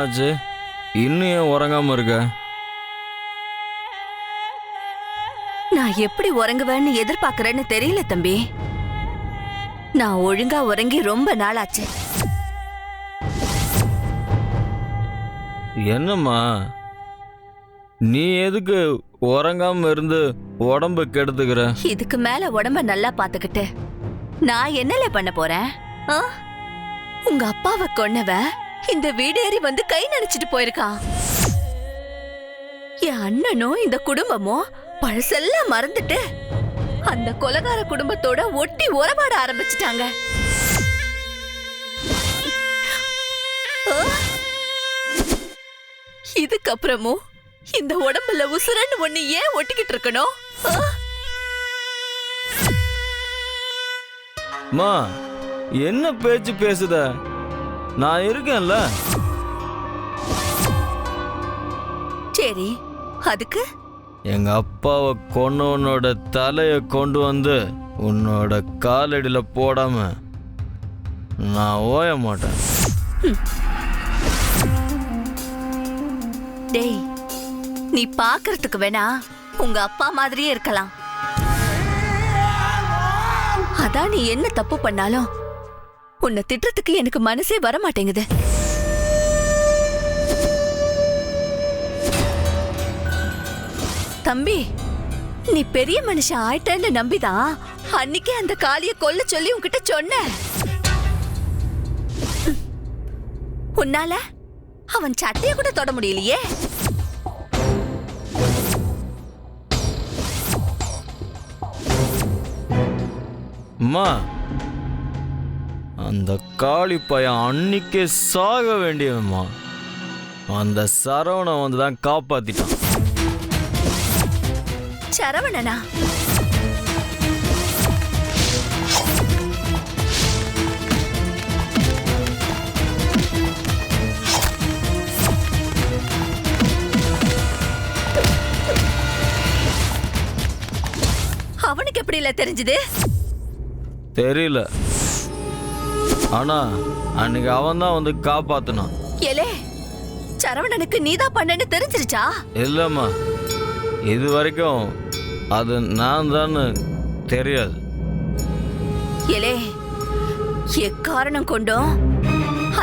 ஆச்சு? இன்னும் ஏன் உறங்காம இருக்க? நான் எப்படி உறங்குவேன்னு எதிர்பார்க்கறேன்னு தெரியல தம்பி. நான் ஒழுங்கா உறங்கி ரொம்ப நாளாச்சு. என்னம்மா? நீ எதுக்கு உறங்காம இருந்து உடம்பு கெடுத்துக்கிற? இதுக்கு மேல உடம்ப நல்லா பாத்துக்கிட்டு நான் என்னல பண்ண போறேன்? உங்க அப்பாவை கொன்னவ? இந்த வீடேறி வந்து கை நனைச்சிட்டு போயிருக்கான் என் அண்ணனும் இந்த குடும்பமும் பழசெல்லாம் மறந்துட்டு அந்த கொலகார குடும்பத்தோட ஒட்டி உறவாட ஆரம்பிச்சிட்டாங்க. இதுக்கப்புறமும் இந்த உடம்புல உசுரன்னு ஒண்ணு ஏன் ஒட்டிக்கிட்டு இருக்கணும்? அம்மா என்ன பேச்சு பேசுத? நான் இருக்கேன்ல. சரி அதுக்கு? எங்க அப்பாவை கொன்னவனோட தலைய கொண்டு வந்து உன்னோட காலடியில போடாம நான் ஓய மாட்டேன். டேய் நீ பாக்குறதுக்கு வேணா உங்க அப்பா மாதிரியே இருக்கலாம். அதான் நீ என்ன தப்பு பண்ணாலும் உன்னை திட்டுறதுக்கு எனக்கு மனசே வர மாட்டேங்குது தம்பி நீ பெரிய மனுஷன் ஆயிட்டேன்னு நம்பிதான் அன்னைக்கே அந்த காளிய கொல்ல சொல்லி உன்கிட்ட சொன்ன உன்னால அவன் சட்டைய கூட தொட முடியலையே. அம்மா அந்த காளி பையன் அன்னைக்கே சாக வேண்டியவம்மா அந்த சரவணன் வந்து தான் காப்பாத்திட்டான். சரவணனா? அவனுக்கு எப்படி இல்ல தெரிஞ்சது? தெரியல. ஆனா அன்னைக்கு அவன் தான் வந்து காப்பாத்தினான். ஏலே சரவணனுக்கு நீதான் பண்ணன்னு தெரிஞ்சிருச்சா? இல்லைம்மா இது வரைக்கும் அது நான் தான் தெரியாது. ஏலே எக்காரணம் கொண்டும்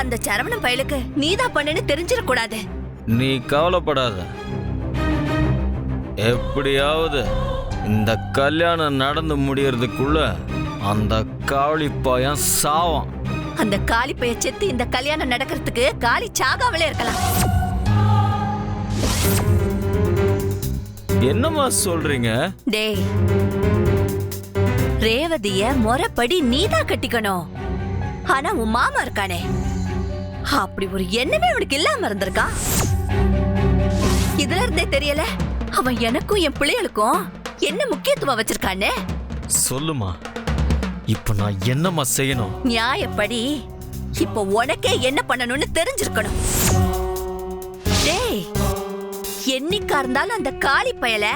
அந்த சரவணன் பயலுக்கு நீதான் பண்ணன்னு தெரிஞ்சிடக்கூடாது நீ கவலைப்படாத. எப்படியாவது இந்த கல்யாணம் நடந்து முடியறதுக்குள்ள அந்த காளி பையன் சாவான். அந்த காளி பைய செத்து இந்த கல்யாணம் நடக்கிறதுக்கு காளி சாகாமலே இருக்கலாம். என்னம்மா சொல்றீங்க? டேய் ரேவதிய முறைப்படி நீதான் கட்டிக்கணும். ஆனா உன் மாமா இருக்கானே. அப்படி ஒரு எண்ணமே அவனுக்கு இல்லாம இருந்திருக்கான் இதுல இருந்தே தெரியல அவன் எனக்கும் என் பிள்ளைகளுக்கும் என்ன முக்கியத்துவம் வச்சிருக்கான்னு சொல்லுமா இப்ப நான் என்னம்மா செய்யணும்? நியாயப்படி இப்போ உனக்கே என்ன பண்ணணும்னு தெரிஞ்சிருக்கணும். டேய் என்னைக்கா இருந்தாலும் அந்த காளி பயல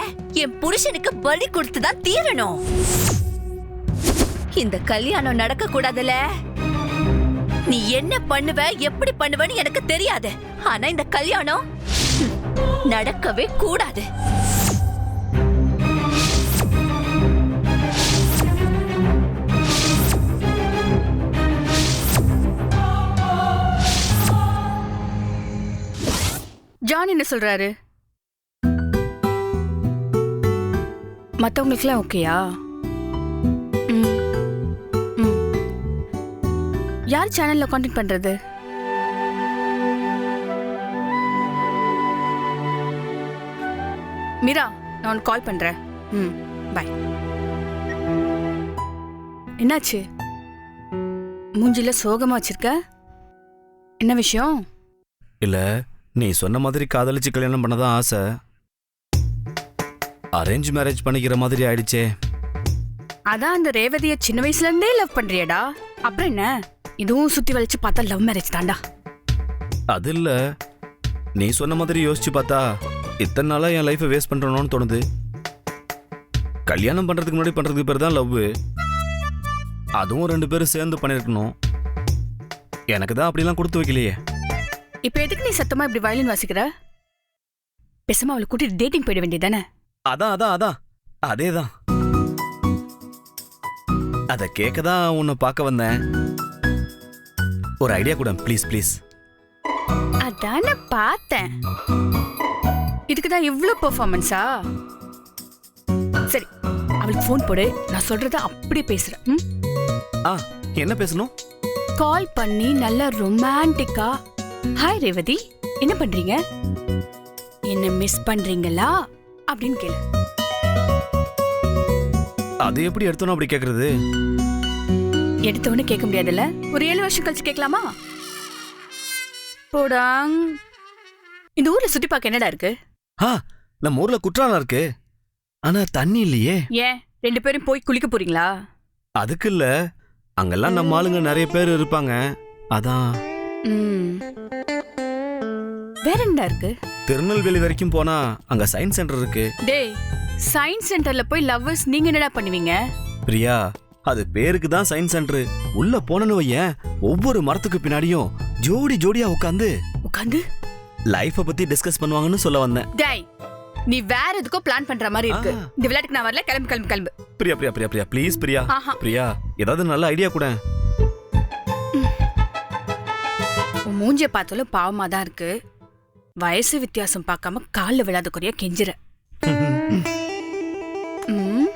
என் புருஷனுக்கு பலி கொடுத்து தான் தீரணும். இந்த கல்யாணம் நடக்க கூடாதுல நீ என்ன பண்ணுவ எப்படி பண்ணுவன்னு எனக்கு தெரியாது. ஆனா இந்த கல்யாணம் நடக்கவே கூடாது. ஜான் என்ன சொல்றாரு? மற்றவங்களுக்குலாம் ஓகேயா? ம். ம். யார் சேனல்ல காண்டாக்ட் பண்றது? மீரா நான் உனக்கு கால் பண்றேன். ம் பாய் என்னாச்சு? மூஞ்சில சோகமா வச்சிருக்க? என்ன விஷயம்? இல்லை நீ சொன்ன மாதிரி காதலிச்சு கல்யாணம் பண்ணதான் ஆசை. அரேஞ்ச் மேரேஜ் பண்ணிக்கிற மாதிரி ஆயிடுச்சே. அதான் அந்த ரேவதிய சின்ன வயசுல இருந்தே லவ் பண்றியடா. அப்புறம் என்ன? இதுவும் சுத்தி வளைச்சு பார்த்தா லவ் மேரேஜ் தான்டா. அது இல்ல. நீ சொன்ன மாதிரி யோசிச்சு பார்த்தா இத்தனை நாளா என் லைஃபை வேஸ்ட் பண்றணும்னு தோணுது. கல்யாணம் பண்றதுக்கு முன்னாடி பண்றதுக்கு பேர் தான் லவ் அதுவும் ரெண்டு பேரும் சேர்ந்து பண்ணிருக்கணும். எனக்கு தான் அப்படிலாம் கொடுத்து வைக்கலையே. இப்ப எதுக்கு நீ சத்தமா இப்படி வயலின் வாசிக்கிற? பேசாம அவளை கூட்டிட்டு டேட்டிங் போயிட வேண்டியதானே அதான் அதான் அதான். அதேதான். அத கேட்க தான் உன்னை பார்க்க வந்தேன். ஒரு ஐடியா கூட ப்ளீஸ் ப்ளீஸ் அதானே பார்த்தேன். இதுக்கு தான் இவ்ளோ பெர்ஃபார்மன்ஸா சரி அவளுக்கு ஃபோன் போடு நான் சொல்றத அப்படியே பேசுறேன் ம்? ஆ என்ன பேசணும்? கால் பண்ணி நல்லா ரொமான்டிக்கா ஹாய் ரேவதி என்ன பண்றீங்க? என்ன மிஸ் பண்றீங்களா? அப்படின்னு கேளு. அது எப்படி எடுத்தோம் அப்படி கேக்குறது? எடுத்தவொடனே கேட்க முடியாதுல்ல? ஒரு ஏழு வருஷம் கழிச்சு கேட்கலாமா? போடாங். இந்த ஊர்ல சுத்தி பார்க்க என்னடா இருக்கு? ஆ நம்ம ஊர்ல குற்றாலம் இருக்கு. ஆனா தண்ணி இல்லையே. ஏன்? ரெண்டு பேரும் போய் குளிக்க போறீங்களா? அதுக்கு இல்ல. அங்கெல்லாம் நம்ம ஆளுங்க நிறைய பேர் இருப்பாங்க. அதான் வேற என்ன இருக்கு? திருநெல்வேலி வரைக்கும் போனா அங்க சயின்ஸ் சென்டர் இருக்கு. டேய் சயின்ஸ் சென்டர்ல போய் லவ்வர்ஸ் நீங்க என்னடா பண்ணுவீங்க? பிரியா அது பேருக்கு தான் சயின்ஸ் சென்டர் உள்ள போனன்னு வையேன் ஒவ்வொரு மரத்துக்கு பின்னாடியும் ஜோடி ஜோடியா உட்காந்து உட்காந்து லைஃப பத்தி டிஸ்கஸ் பண்ணுவாங்கன்னு சொல்ல வந்தேன். டேய் நீ வேற எதுக்கோ பிளான் பண்ற மாதிரி இருக்கு. இந்த விளையாட்டுக்கு நான் வரல கிளம்பு கிளம்பு கிளம்பு. பிரியா பிரியா பிரியா பிரியா ப்ளீஸ் பிரியா. பிரியா ஏதாவது நல்ல ஐடியா கூட. மூஞ்சிய பார்த்தாலும் பாவமா தான் இருக்கு. வயசு வித்தியாசம் பார்க்காம கால்ல விழாத குறையா கெஞ்சிர ம்.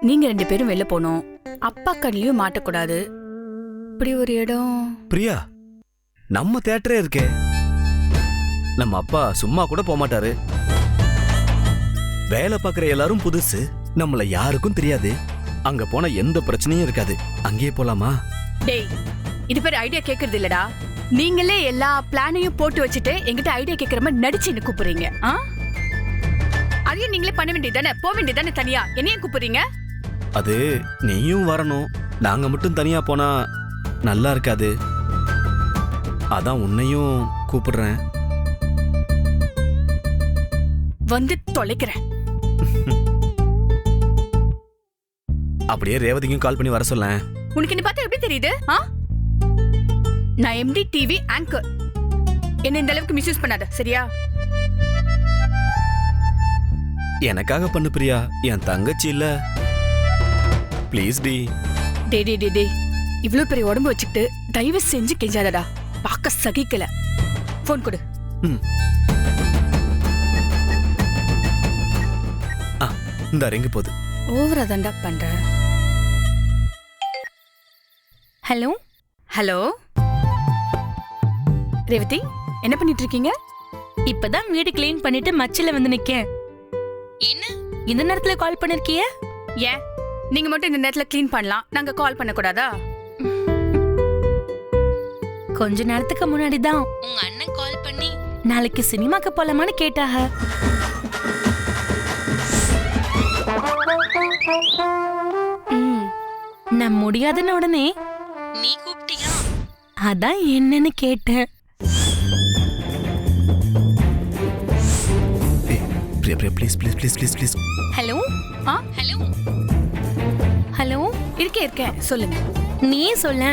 நீங்க ரெண்டு பேரும் வெளில போனோம் அப்பா கண்ணிலயும் மாட்டக்கூடாது. இப்படி ஒரு இடம். பிரியா நம்ம தேட்டரே இருக்கே. நம்ம அப்பா சும்மா கூட போக மாட்டாரு. வேலை பார்க்குற எல்லாரும் புதுசு. நம்மள யாருக்கும் தெரியாது. அங்க போன எந்த பிரச்சனையும் இருக்காது. அங்கேயே போலாமா? டேய் இது பேர் ஐடியா கேக்குறது இல்லடா. நீங்களே எல்லா பிளானையும் போட்டு வச்சுட்டு என்கிட்ட ஐடியா கேக்குற மாதிரி நடிச்சு என்ன கூப்பிடுறீங்க. ஆ? அதையும் நீங்களே பண்ண வேண்டியதானே போக வேண்டியதானே தனியா? என்னையும் கூப்பிடுறீங்க? அது நீயும் வரணும். நாங்க மட்டும் தனியா போனா நல்லா இருக்காது. அதான் உன்னையும் கூப்பிடுறேன். வந்து தொலைக்கிறேன். அப்படியே ரேவதிக்கும் கால் பண்ணி வர சொல்லேன். உனக்கு என்ன பார்த்தா எப்படி தெரியுது? ஆ? நான் எம்டி டிவி ஆங்கர் என்ன இந்த அளவுக்கு மிஸ்யூஸ் பண்ணாத சரியா? எனக்காக பண்ணு பிரியா என் தங்கச்சி இல்ல. Please D. டே டே டே டே இவ்ளோ பெரிய உடம்பு வச்சுக்கிட்டு தயவு செஞ்சு கெஞ்சாதடா. பார்க்க சகிக்கல. ஃபோன் கொடு. ம். ஆ இந்த ரிங்கு போகுது ஓவரா தாண்டா பண்ற. ஹலோ ஹலோ ரேவதி என்ன பண்ணிட்டு இருக்கீங்க இப்பதான் வீடு க்ளீன் பண்ணிட்டு மச்சில வந்து நிக்கேன். என்ன? இந்த நேரத்துல கால் பண்ணிருக்கிய? ஏன் நீங்க மட்டும் இந்த நேரத்துல க்ளீன் பண்ணலாம். நாங்க கால் பண்ண கூடாதா கொஞ்ச நேரத்துக்கு முன்னாடி தான் உங்க அண்ணன் கால் பண்ணி நாளைக்கு சினிமாக்கு போலாமான்னு கேட்டாக. ம் நான் முடியாதுன்னு உடனே நீ கூப்பிட்டியா? அதான் என்னன்னு கேட்டேன். Priya Priya please please please please please hello ah? Hello hello இருக்கேன் இருக்கேன் சொல்லுங்க. நீ சொல்ல.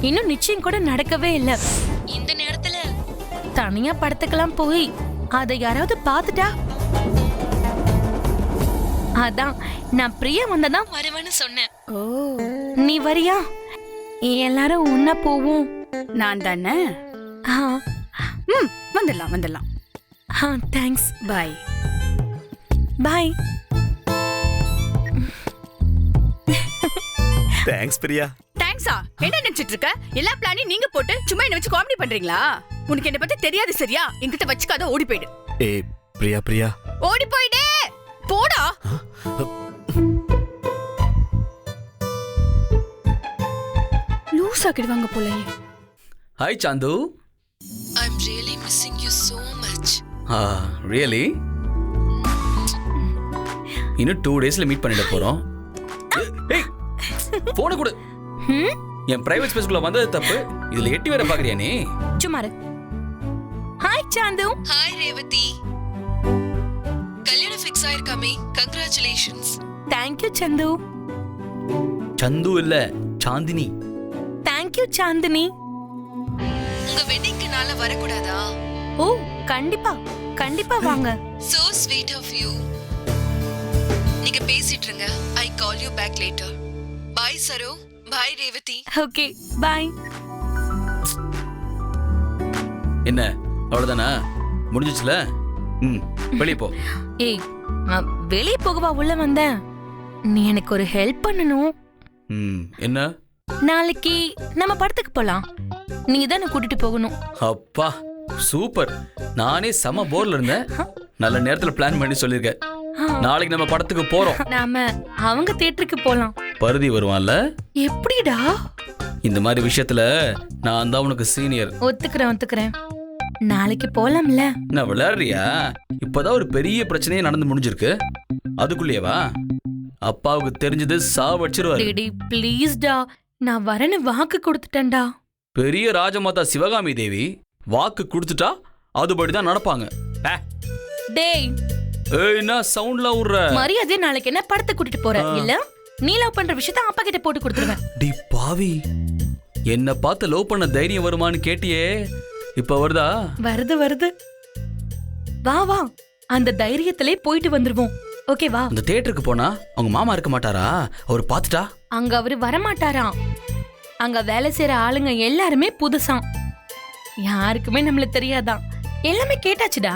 இன்னும் நிச்சயம் கூட நடக்கவே இல்ல. இந்த நேரத்துல? தனியா படத்துக்கெல்லாம் போய் அதை யாராவது பார்த்துட்டா? அதான் நான் பிரியா வந்ததான் வருவேன்னு சொன்னேன். ஓ நீ வரியா? எல்லாரும் ஒன்னா போவோம். நான் தானே? ஆ. ம் வந்துடலாம் வந்துடலாம். ஆ thanks bye bye. Thanks Priya. தேங்க்ஸா என்ன நினைச்சிட்டு இருக்க? எல்லா பிளானையும் நீங்க போட்டு சும்மா என்ன வச்சு காமெடி பண்றீங்களா? உனக்கு என்ன பத்தி தெரியாது சரியா? என்கிட்ட வச்சுக்காத ஓடி போயிடு. ஏய் பிரியா பிரியா. ஓடி போயிடு! போடா! லூஸ் ஆக்கிடுவாங்க போலயே. Hi Chandu I'm really missing you so much. ஆ ரியலி இன்னும் டூ டேஸ்ல மீட் பண்ணிட போறோம். ஏய் போன கொடு. என் பிரைவேட் ஸ்பேஸ்க்குள்ள வந்தது தப்பு. இதுல எட்டி வேற பாக்குறியா நீ? சும்மாரு ஹாய் சாந்து. Hi, Revati. கல்யாணம் fix ஆயிருக்காமே. Congratulations thank you Chandu. Chandu இல்ல சாந்தினி. Thank you thank you Chandni. உங்க வெட்டிங்க்கு நாள வரக்கூடாதா? ஓ கண்டிப்பா. கண்டிப்பா வாங்க. சோ ஸ்வீட் ஆஃப் யூ நீங்க பேசிட்டு இருங்க I call you back later bye Saro bye Revathi okay bye என்ன அவ்வளவுதானா? முடிஞ்சிச்சுல? ம் வெளியே போ. ஏய் நான் வெளியே போகவா உள்ள வந்தேன்? நீ எனக்கு ஒரு ஹெல்ப் பண்ணணும். ம் என்ன? நாளைக்கு நம்ம படத்துக்கு போலாம். நீ தான் கூட்டிட்டு போகணும். அப்பா சூப்பர். நானே செம போர்ல இருந்தேன். நல்ல நேரத்துல பிளான் பண்ணி சொல்லியிருக்கேன். நாளைக்கு நம்ம படத்துக்கு போறோம். நாம அவங்க தியேட்டருக்கு போலாம். பருதி வருவான்ல? எப்படிடா? இந்த மாதிரி விஷயத்துல நான் தான் உனக்கு சீனியர். ஒத்துக்கிறேன் ஒத்துக்கிறேன். நாளைக்கு போலாம்ல. நான் விளையாடுறியா? இப்பதான் ஒரு பெரிய பிரச்சனையே நடந்து முடிஞ்சிருக்கு. அதுக்குள்ளேயேவா அப்பாவுக்கு தெரிஞ்சது சாவடிச்சிருவாரு டேடி ப்ளீஸ்டா நான் வரேன்னு வாக்கு கொடுத்துட்டேன்டா. பெரிய ராஜமாதா சிவகாமி தேவி வாக்கு கொடுத்துட்டா அதுபடிதான் நடப்பாங்க. ஆ, டேய் ஏய் என்ன சவுண்ட்ல விடுற மரியாதை நாளைக்கு என்ன படத்துக்கு கூட்டிட்டு போற? ஆ. இல்ல நீ லவ் பண்ற விஷயத்த அப்பா கிட்ட போட்டு கொடுத்துருவேன். டி பாவி. என்ன பார்த்து லவ் பண்ண தைரியம் வருமான்னு கேட்டியே. இப்ப வருதா? வருது வருது. வா வா. அந்த தைரியத்திலே போயிட்டு வந்துருவோம். ஓகே வா. அந்த தியேட்டருக்கு போனா அவங்க மாமா இருக்க மாட்டாரா? அவர் பார்த்துட்டா? அங்க அவரு வரமாட்டாராம் அங்க வேலை செய்யற ஆளுங்க எல்லாருமே புதுசாம் யாருக்குமே நம்மள தெரியாதான் எல்லாமே கேட்டாச்சுடா.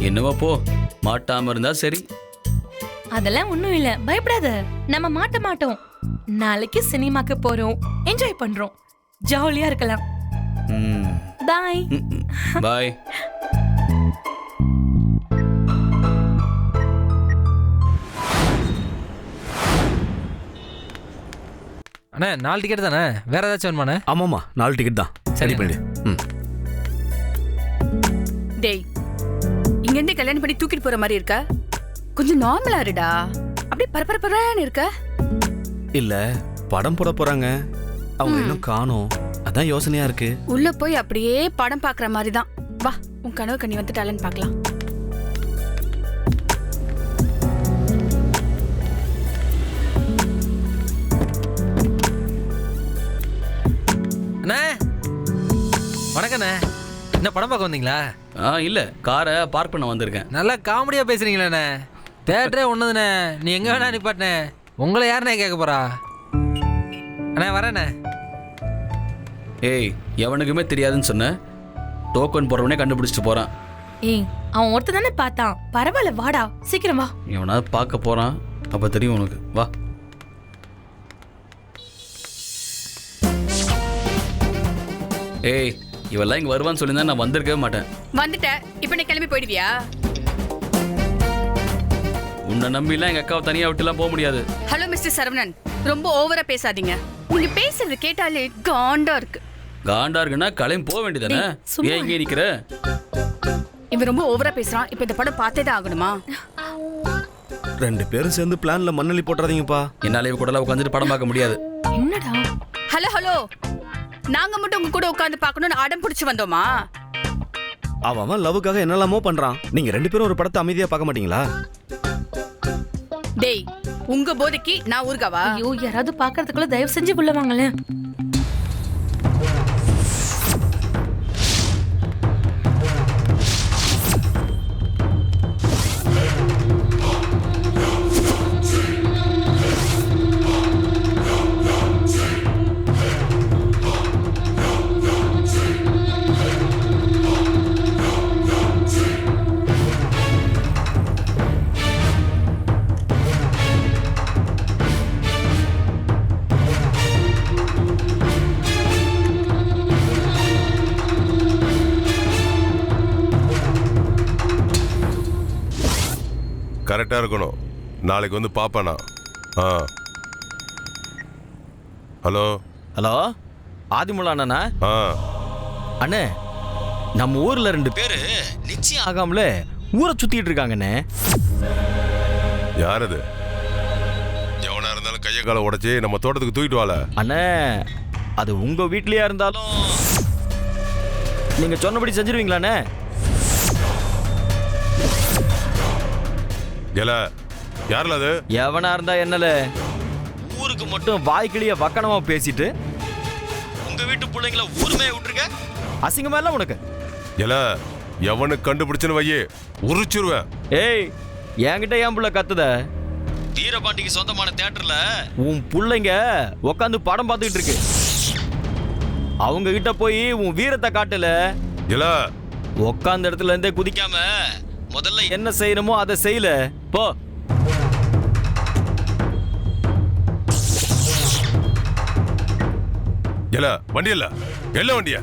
என்னவோ போ? மாட்டாம இருந்தா சரி. அதெல்லாம் ஒண்ணும் இல்ல. பயப்படாத. நம்ம மாட்ட மாட்டோம். நாளைக்கு சினிமாக்கு போறோம். என்ஜாய் பண்றோம். ஜாலியா இருக்கலாம். பாய் பாய் அண்ணே நாலு டிக்கெட் தானே? வேற ஏதாச்சும் வேணுமாண்ணே? ஆமாம்மா நாலு டிக்கெட் தான். சரி. பண்ணிடு. ம். டேய் இங்க இருந்து கல்யாணம் பண்ணி தூக்கிட்டு போற மாதிரி இருக்க? கொஞ்சம் நார்மலா இருடா. அப்படியே பரபரப்பரான்னு இருக்க? இல்ல படம் போட போறாங்க. அவங்க இன்னும் காணோம். அதான் யோசனையா இருக்கு. உள்ள போய் அப்படியே படம் பாக்குற மாதிரி தான். வா உன் கனவு கண்ணி வந்துட்டாலன்னு பார்க்கலாம். அண்ணே. வணக்கண்ணே என்ன படம் பார்க்க வந்தீங்களா? ஆ இல்ல. காரை பார்க் பண்ண வந்திருக்கேன். நல்லா காமெடியாக பேசுறீங்களேண்ணே தேட்டரே ஒன்றுதுண்ணே நீ எங்கே வேணா நிப்பாட்டினே உங்களை யாருண்ணே கேட்க போறா? அண்ணே வரேண்ணே. ஏய் எவனுக்குமே தெரியாதுன்னு சொன்ன. டோக்கன் போறவனே கண்டுபிடிச்சிட்டு போறான். ஏய் அவன் ஒருத்தன் தானே பார்த்தான். பரவாயில்ல வாடா. சீக்கிரம் வா. எவனாவது பார்க்க போறான். அப்ப தெரியும் உனக்கு. வா. ஏய் இவெல்லாம் இங்க வருவான்னு சொல்லியிருந்தா நான் வந்திருக்கவே மாட்டேன். வந்துட்ட. இப்ப நீ கிளம்பி போயிடுவியா? உன்னை நம்பிலாம் எங்க அக்காவை தனியா விட்டுலாம் போக முடியாது. Hello mister Saravanan. ரொம்ப ஓவரா பேசாதீங்க. நீங்க பேசுறது கேட்டாலே காண்டா இருக்கு. காண்டா இருக்குன்னா கிளம்பி போக வேண்டியதானே ஏன் இங்கே நிக்கிற? இவன் ரொம்ப ஓவரா பேசுறான். இப்ப இந்த படம் பார்த்தே தான் ஆகணுமா? ரெண்டு பேரும் சேர்ந்து பிளான்ல மண்ணலி போட்டுறாதீங்கப்பா. என்னால இவ கூடலாம் உட்காந்துட்டு படம் பார்க்க முடியாது. என்னடா? ஹலோ ஹலோ நாங்க மட்டும் உங்க கூட உட்கார்ந்து பார்க்கணும்னு அடம் பிடிச்சு வந்தோமா? அவன் அவன் லவ்வுக்காக என்னெல்லாமோ பண்றான். நீங்க ரெண்டு பேரும் ஒரு படத்தை அமைதியா பார்க்க மாட்டீங்களா? டேய் உங்க போதைக்கு நான் ஊர்காவா? ஐயோ யாராவது பாக்குறதுக்குள்ள தயவு செஞ்சு உள்ள வாங்களேன். நாளைக்கு வந்து பார்ப்பேனா ஆ. ஹலோ? ஹலோ? ஆதிமுல்லா அண்ணா ஆ. அண்ணே நம்ம ஊர்ல ரெண்டு பேரு நிச்சயம் ஆகாமலே ஊரை சுத்திட்டு இருக்காங்கண்ணே. யார் அது எவனா இருந்தாலும் கையை காலை உடைச்சி நம்ம தோட்டத்துக்கு தூக்கிட்டு வாழ அண்ணே அது உங்க வீட்லயா இருந்தாலும் நீங்க சொன்னபடி செஞ்சிருவீங்களாண்ணே? ஏல யாரில் அது? எவனா இருந்தா என்னல? ஊருக்கு மட்டும் வாய்க்கிளிய வக்கனமா பேசிட்டு. உங்க வீட்டு பிள்ளைங்கள ஊருமே விட்டுருக்க அசிங்கமா இல்ல உனக்கு? இல்ல எவனுக்கு கண்டுபிடிச்சுன்னு வையே உரிச்சிருவேன் ஏய் என்கிட்ட ஏன் புள்ள கத்துத? வீரபாண்டிக்கு சொந்தமான தியேட்டர்ல உன் புள்ளைங்க உட்காந்து படம் பார்த்துக்கிட்டு இருக்கு. அவங்க கிட்ட போய் உன் வீரத்தை காட்டல. இல்ல உட்காந்த இடத்துல இருந்தே குதிக்காம முதல்ல என்ன செய்யணுமோ அதை செய்யல. போ. இல்ல வண்டி இல்ல எல்ல வண்டியா?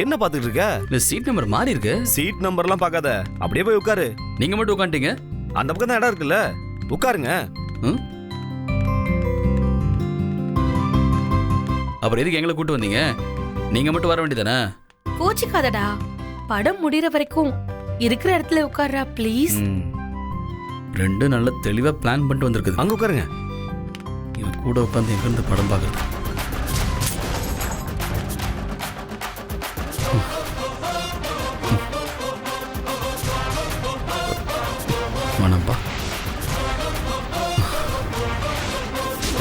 என்ன பார்த்துட்டு இருக்க? இந்த சீட் நம்பர் மாறி இருக்கு. சீட் நம்பர்லாம் பார்க்காத. அப்படியே போய் உட்காரு. நீங்க மட்டும் உட்காந்துட்டீங்க. அந்த பக்கம் தான் இடம் இருக்குல்ல? உட்காருங்க. அப்புறம் எதுக்கு எங்களை கூட்டு வந்தீங்க? நீங்க மட்டும் வர வேண்டியதானே? கோச்சிக்காதடா. படம் முடியற வரைக்கும் இருக்கிற இடத்துல உட்கார்றா ப்ளீஸ் ரெண்டு நல்ல தெளிவா பிளான் பண்ணிட்டு வந்திருக்குது. அங்க உட்காருங்க. இவன் கூட உட்காந்து எங்க இருந்து படம் பார்க்கறது.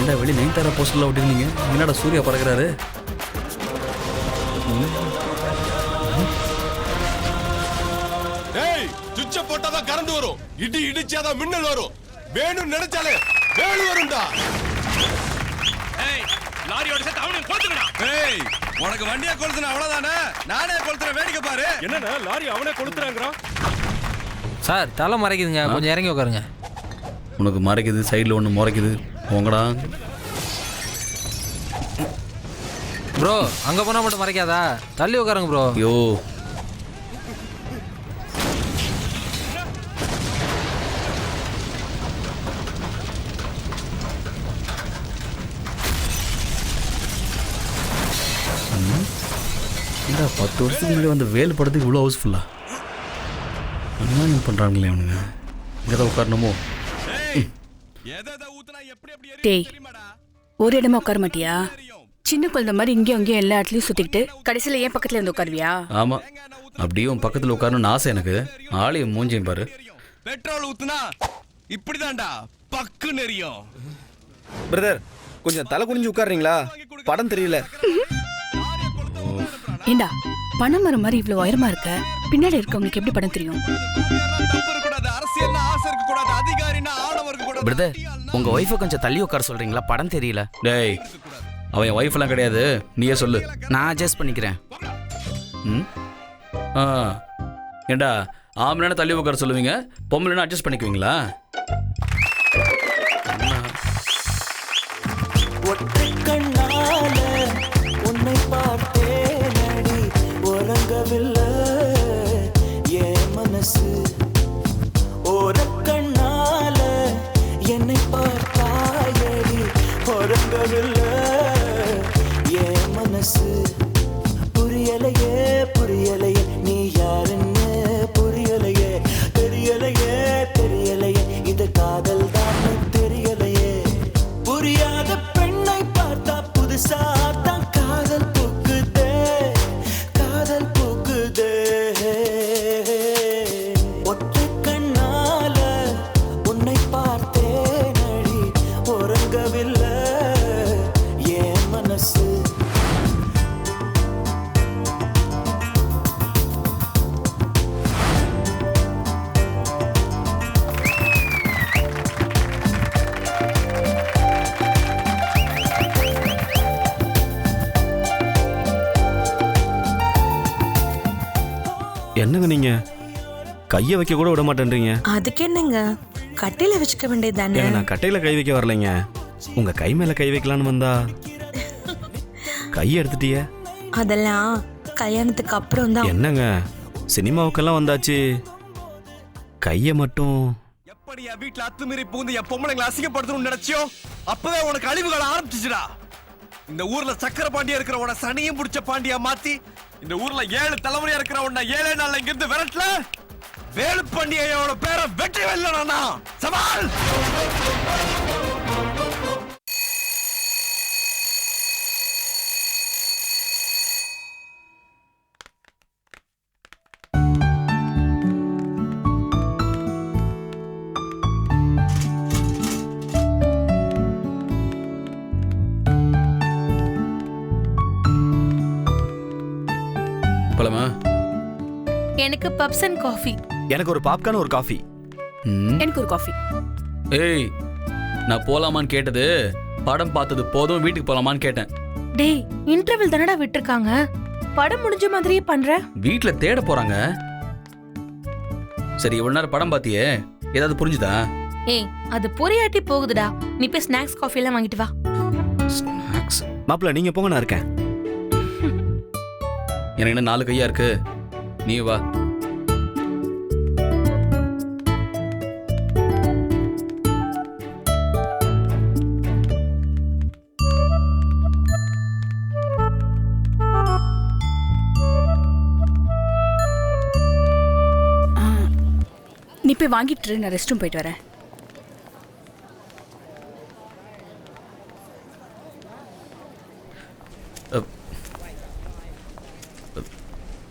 என்ன வெளி நெய்தாரா போஸ்டர்ல விட்டுருந்தீங்க என்னடா சூர்யா பறக்கிறாரு? ஏய் சுவிட்ச போட்டாதான் கரண்ட் வரும். இடி இடிச்சாதான் மின்னல் வரும். வேணும் நினைச்சாலே வேலு வரும்டா. ஏய் உனக்கு வண்டியை கொளுத்துன அவ்வளவுதானே? நானே கொளுத்துற வேடிக்கை பாரு. என்னன்னா லாரி அவனே கொளுத்துறாங்கிறான் சார் தலை மறைக்குதுங்க. கொஞ்சம் இறங்கி உட்காருங்க. உனக்கு மறைக்குது சைடில் ஒன்று முறைக்குது. போங்கடா. ப்ரோ அங்கே போனால் மட்டும் மறைக்காதா? தள்ளி உட்காருங்க ப்ரோ. ஐயோ. என்னடா பத்து வருஷத்துக்கு முன்னாடி வந்த வேலு படத்துக்கு இவ்வளோ ஹவுஸ்ஃபுல்லா அநியாயம் பண்ணுறாங்களே அவனுங்க? இங்கே தான் உட்காரணுமோ? டேய் ஒரு இடமா உட்கார மாட்டியா? சின்ன குழந்தை மாதிரி இங்கேயும் அங்கேயும் எல்லா இடத்துலயும் சுத்திக்கிட்டு கடைசியில ஏன் பக்கத்துல இருந்து உட்காருவியா? ஆமாம் அப்படியே உன் பக்கத்தில் உட்காரணும்னு ஆசை எனக்கு. ஆளையும் மூஞ்சியும் பாரு. பெட்ரோல் ஊத்துனா இப்படிதான்டா. பக்குன்னு எரியும். பிரதர் கொஞ்சம் தலை குனிஞ்சு உட்காருறீங்களா? படம் தெரியல. ஏண்டா பணமரம் மாதிரி இவ்வளவு உயரமா இருக்க? பின்னாடி இருக்கவங்களுக்கு எப்படி படம் தெரியும்? அரசியல்னா ஆசை அதிகாரினா ஆணவம் இருக்கக்கூடாது பிரதர் உங்க ஒய்ஃபை கொஞ்சம் தள்ளி உட்கார சொல்றீங்களா? படம் தெரியல. டேய் அவன் என் ஒய்ஃபெல்லாம் கிடையாது. நீயே சொல்லு. நான் அட்ஜஸ்ட் பண்ணிக்கிறேன். ம்? ஆ. ஏண்டா ஆம்பளைனா தள்ளி உட்கார சொல்லுவீங்க? பொம்பளைனா அட்ஜஸ்ட் பண்ணிக்குவீங்களா? உன்னை கையை வைக்க கூட விட மாட்டேன்றீங்க. அதுக்கு என்னங்க? கட்டையில வச்சுக்க வேண்டியது தானே ஏங்க நான் கட்டையில கை வைக்க வரலைங்க. உங்க கை மேல கை வைக்கலான்னு வந்தா. கையை எடுத்துட்டிய. அதெல்லாம் கல்யாணத்துக்கு அப்புறம் தான் என்னங்க? சினிமாவுக்கெல்லாம் வந்தாச்சு. கையை மட்டும். எப்படி என் வீட்டுல அத்துமீறி பூந்து என் பொம்பளைங்களை அசிங்கப்படுத்தணும்னு நினைச்சியோ? அப்பவே உனக்கு அழிவுகள் ஆரம்பிச்சிச்சுடா. இந்த ஊர்ல சக்கர பாண்டியா இருக்கிற உன சனியும் பிடிச்ச பாண்டியா மாத்தி இந்த ஊர்ல ஏழு தலைமுறையா இருக்கிற உன்னை ஏழே நாள்ல இங்க இருந்து விரட்டல. வேலு பாண்டியோட பேரை வெற்றி வெல்லனா சவால்! எனக்கு பப்ஸ் அண்ட் காஃபி. எனக்கு ஒரு பாப்கார்ன் ஒரு காஃபி. ம். எனக்கு ஒரு காஃபி. ஏய் நான் போலாமான்னு கேட்டது படம் பார்த்தது போதும் வீட்டுக்கு போலாமான்னு கேட்டேன். டேய் இன்டர்வல் தானடா விட்டுருக்காங்க? படம் முடிஞ்ச மாதிரியே பண்ற? வீட்டில் தேட போறாங்க. சரி இவ்வளவு நேரம் படம் பார்த்தியே ஏதாவது புரிஞ்சுதா? ஏய் அது பொரியாட்டி போகுதுடா. நீ போய் ஸ்நாக்ஸ் காஃபி எல்லாம் வாங்கிட்டு வா. ஸ்நாக்ஸ்? மாப்பிள்ள நீங்க போங்க நான் இருக்கேன். எனக்கு என்ன நாலு கையா இருக்கு. நீ வா. போய் வாங்கிட்டு நான் ரெஸ்ட் ரூம் போயிட்டு வரேன்.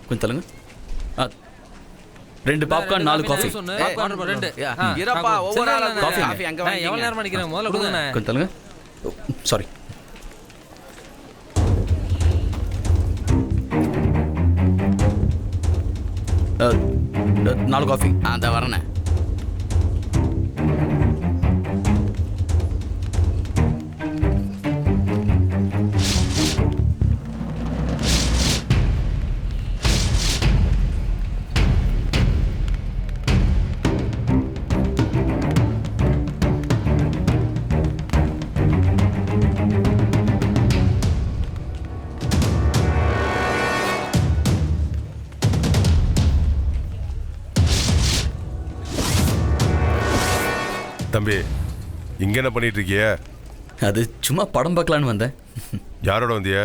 கொஞ்சம் தள்ளுங்க. ரெண்டு பாப்கார்ன் நாலு காஃபி பண்ணு, ரெண்டு. யா, ஆ, இருப்பா, ஆ, ஒவ்வொரு ஆளா சில்லறை காஃபி தானே? காஃபி அங்க அண்ணா, வாங்கிக்கங்க. எவ்வளவு நேரம் நிக்கிறேன் முதல்ல கொடுங்க. கொஞ்சம் தள்ளுங்க. சாரி நாலு காஃபி அந்த வரேனே. தம்பி இங்க என்ன பண்ணிட்டு இருக்கிய? அது சும்மா படம் பார்க்கலான்னு வந்தேன். யாரோட வந்திய?